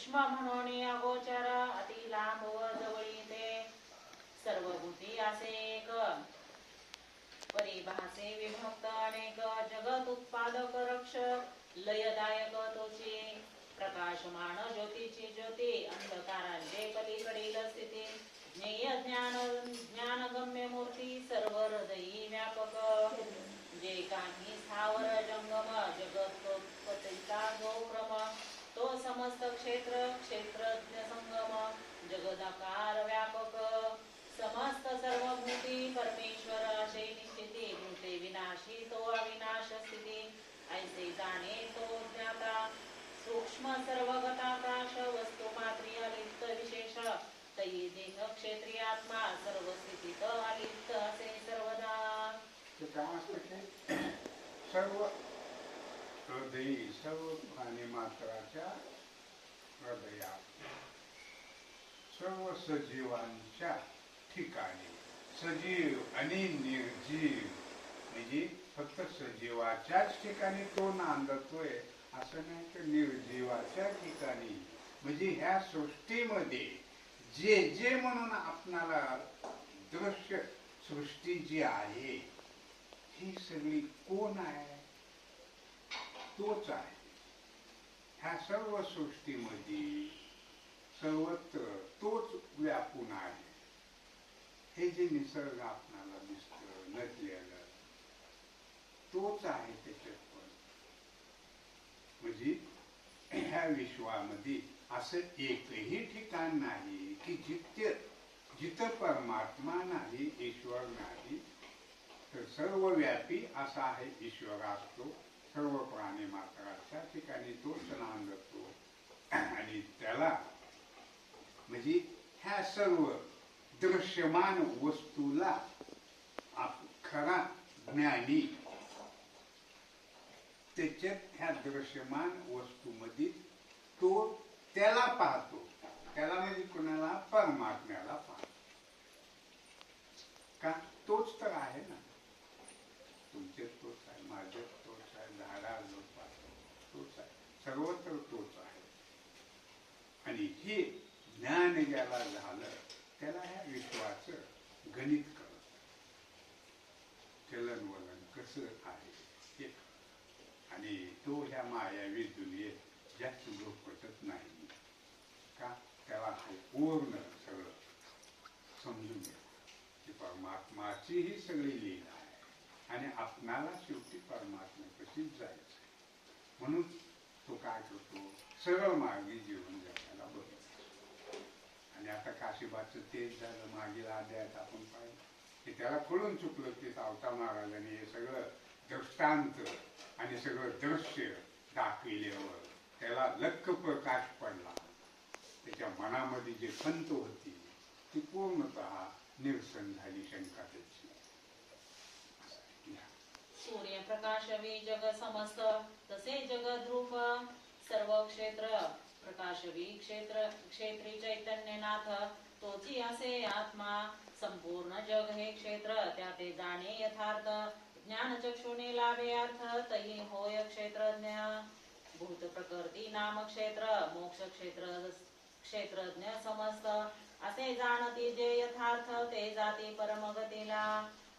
सूक्ष्म म्हणून अगोचर अति लांब व जवळी ते सर्व सर्वभूती असे एक परिभाषे विभक्त अनेक जगत उत्पादक रक्षक लयदायक तोची प्रकाशमान ज्योतीची ज्योती अंधकारांचे पलीकडील स्थिती ज्ञेय ज्ञान ज्ञानगम्य मूर्ती सर्व हृदयी व्यापक. जे काही स्थावर जंगम जगत्पतीचा जो क्रम तो समस्त क्षेत्र क्षेत्रज्ञ संगम जगदाकार व्यापक. समस्त सर्व भूती परमेश्वर असे निश्चिती भूते विनाशी तो अविनाश स्थिती ऐसे जाणे तो ज्ञाता सूक्ष्म सर्व गताकाश वस्तू मात्री अलिप्त विशेष. तयी देह क्षेत्रीय आत्मा सर्व स्थितीत अलिप्त असे सर्वदा. सर्व हृदयी सर्व प्राणी मात्राच्या हृदयात. सर्व सजीवांच्या ठिकाणी सजीव आणि निर्जीव. म्हणजे फक्त सजीवाच्याच ठिकाणी तो नांदतोय असं नाही तर निर्जीवाच्या ठिकाणी. म्हणजे ह्या सृष्टीमध्ये जे जे म्हणून आपणाला दृश्य सृष्टी जी आहे ही सगळी कोण आहे? तोच आहे. ह्या सर्व सृष्टीमध्ये सर्वत्र तोच व्यापून आहे. हे जे निसर्ग आपणाला दिसतं नटलेलं तोच आहे त्याच्यात पण. म्हणजे ह्या विश्वामध्ये असं एकही ठिकाण नाही की जिथे जिथं परमात्मा नाही ईश्वर नाही तर सर्वव्यापी असा आहे ईश्वर असतो. सर्व प्राणी मात्राच्या ठिकाणी तोच नांदतो आणि त्याला म्हणजे ह्या सर्व दृश्यमान वस्तूला आप- खरा ज्ञानी. त्याच्यात ह्या दृश्यमान वस्तूमध्ये तो त्याला पाहतो. त्याला म्हणजे कुणाला? परमात्म्याला पाहतो. का? तोच तर आहे ना तुमच्यात तोच आहे माझ्यात तोच आहे झाडा पाहतो तोच आहे सर्वत्र तोच आहे. आणि हे ज्ञान ज्याला झालं त्याला ह्या विश्वाचं गणित कळत. चलन वलन कसं आहे हे आणि तो ह्या मायावी दुनियेत जास्त पटत नाही. का? त्याला हे पूर्ण सगळं समजून घ्या. की परमात्माची ही सगळी लीला आहे. आणि आपणाला शेवटी परमात्म्यापाशीच जायचं म्हणून काय करतो सरळ मार्गी जीवन जगायला बघितलं. आणि आता काशीबाचं तेच झालं मागील अध्यायात आपण पाहिलं. की त्याला कळून चुकलं की सावता महाराजांनी हे सगळं दृष्टांत आणि सगळं दृश्य दाखविल्यावर त्याला लक्क प्रकाश पडला. त्याच्या मनामध्ये जे खंत होती ती पूर्णत निरसन झाली शंका त्याची सूर्यप्रकाश वी जग समस्त तसे जग ध्रुव सर्व क्षेत्र प्रकाशवी क्षेत्र क्षेत्री चैतन्यनाथ तोची असे आत्मा संपूर्ण जग हे क्षेत्र त्या ते जाणे यथार्थ ज्ञान चक्षुने लाभे अर्थ तही होय क्षेत्रज्ञ भूत प्रकृती नाम क्षेत्र मोक्ष क्षेत्र क्षेत्रज्ञ समस्त असे जाणती जे यथार्थ ते जाती परमगतीला.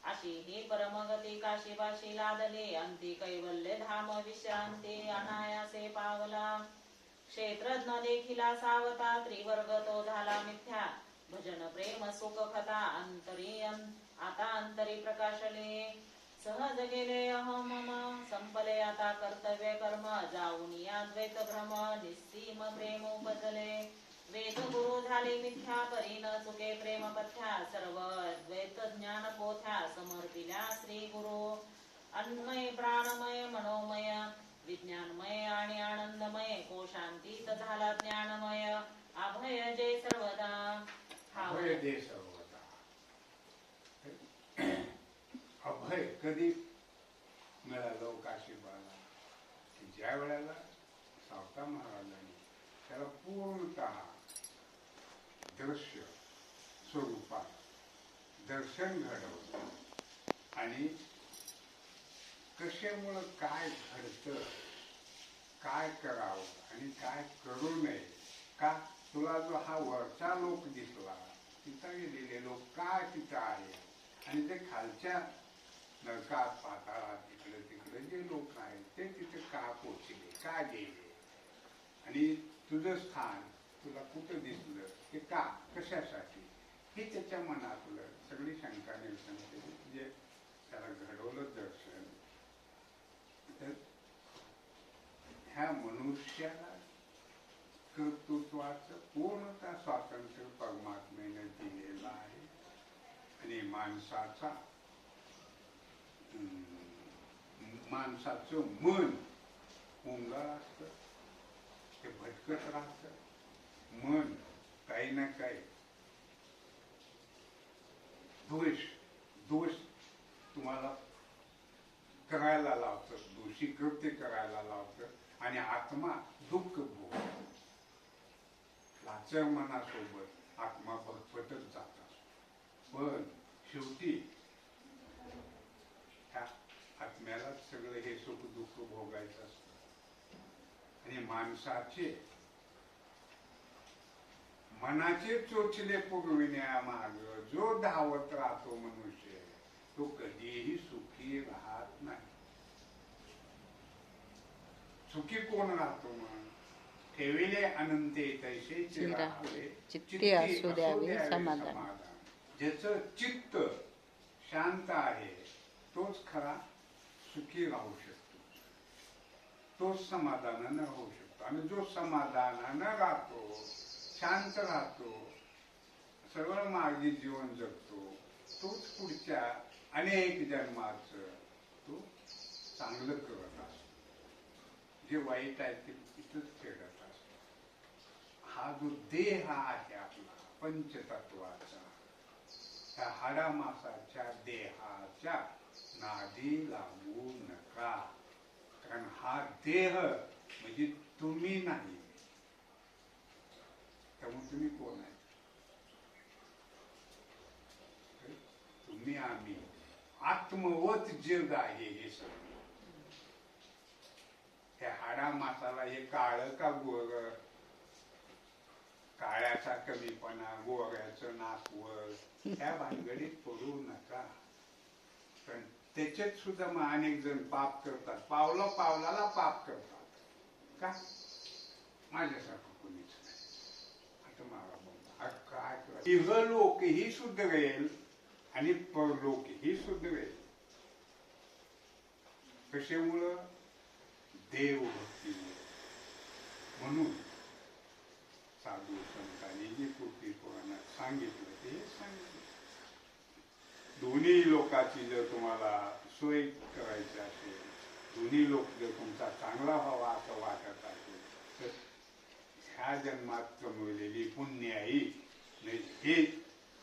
अशी ही परमगती काशीबाशी लादले. अंती कैवल्य धाम विश्रांती अनायासे पावला. क्षेत्रज्ञ देखिला सावता त्रिवर्ग तो झाला मिथ्या. भजन प्रेम सुख खता अंतरी आता अंतरी प्रकाशले. सहज गेले अहम मम संपले आता कर्तव्य कर्म. जाऊन या द्वैत भ्रम निस्सीम प्रेम उपजले. वेद गुरु झाले मिथ्या परी न चुके प्रेम पथ्या सर्व द्वैत ज्ञान पोथ्या समर्पिल्या श्री गुरु. अन्मय प्राणमय मनोमय विज्ञानमय आणि आनंदमय कोशांतीत झाला ज्ञानमय. अभय जय सर्वदा. अभय दे सर्वदा. अभय कधी मिळालं काशीबाला ज्या वेळेला सावता महाराजांनी त्याला पूर्णतः दृश्य स्वरूपात दर्शन घडवलं आणि कशामुळं काय घडतं काय करावं आणि काय करू नये का तुला जो हा वरचा लोक दिसला तिथं गेलेले लोक काय तिथं आहे आणि ते खालच्या नरकात पाताळात तिकडे तिकडे जे लोक आहेत ते तिथे का पोचले का गेले आणि तुझं स्थान तुला कुठं दिसलं? ते का? कशासाठी? हे त्याच्या मनातलं सगळी शंका निरसन केली. जे त्याला घडवलं दर्शन. तर ह्या मनुष्याला कर्तृत्वाचं पूर्णतः स्वातंत्र्य परमात्मेने दिलेलं आहे. आणि माणसाचा माणसाचं मन मुंगाळ असतं. ते भटकत राहतं. मन काही ना काही. दोष दोष तुम्हाला करायला लावतं. दोषी कृत्य करायला लावतं. आणि आत्मा दुःख भोग लाचर मनासोबत आत्मा भटकत जातात पण शेवटी ह्या आत्म्यालाच सगळं हे सुख दुःख भोगायचं असतं. आणि माणसाचे मनाचे चोचले पुरविण्यामाग जो धावत राहतो मनुष्य तो कधीही सुखी राहत नाही. सुखी कोण राहतो मग? ठेविले अनंते तैसे चिरावे, चित्ती असू द्यावे समाधान. ज्याचं चित्त शांत आहे तोच खरा सुखी राहू शकतो. तोच समाधानानं राहू शकतो. आणि जो समाधानानं राहतो शांत राहतो सरळ मार्गी जीवन जगतो तोच पुढच्या अनेक जन्माचं तो चांगलं करत असतो. जे वाईट आहे ते तिथंच फेडत असतो. हा जो देह आहे आपला पंचतत्वाचा त्या हाडामासाच्या देहाच्या नादी लागू नका. कारण हा देह म्हणजे तुम्ही नाही तुम्ही कोण आहे? तुम्ही आम्ही. आत्मवत जग आहे हे सगळं. त्या हाडा मासाला हे काळ का गोर? काळ्याचा कमीपणा गोऱ्याचं नाकवर त्या भानगडीत पडू नका. पण त्याच्यात सुद्धा मग अनेक जण पाप करतात. पावला पावलाला पाप करतात. का? माझ्यासारखं. कोणीच इहलोक ही सुधरेल आणि परलोक ही सुधरेल कशामुळं? देव भक्तीमुळे म्हणून साधू संतांनी जी कृती पुराणात सांगितलं ते सांगितलं. दोन्ही लोकाची जर तुम्हाला सोय करायची असेल दोन्ही लोक जर तुमचा चांगला व्हावा असं वाटत असेल तर ह्या जन्मात कमवलेली पुण्याई हे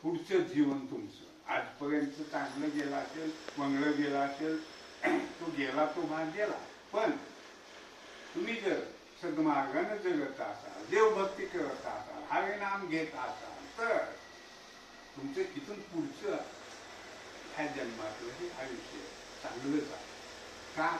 पुढचं जीवन तुमचं. आजपर्यंत चांगलं गेलं असेल मंगळ गेला असेल तो गेला तो भाग गेला. पण तुम्ही जर सद्मार्गानं जगत असाल देवभक्ती करत असाल हरे नाम घेत असाल तर तुमचं इथून पुढचं ह्या जन्मातलं हे आयुष्य चांगलंच आहे. का?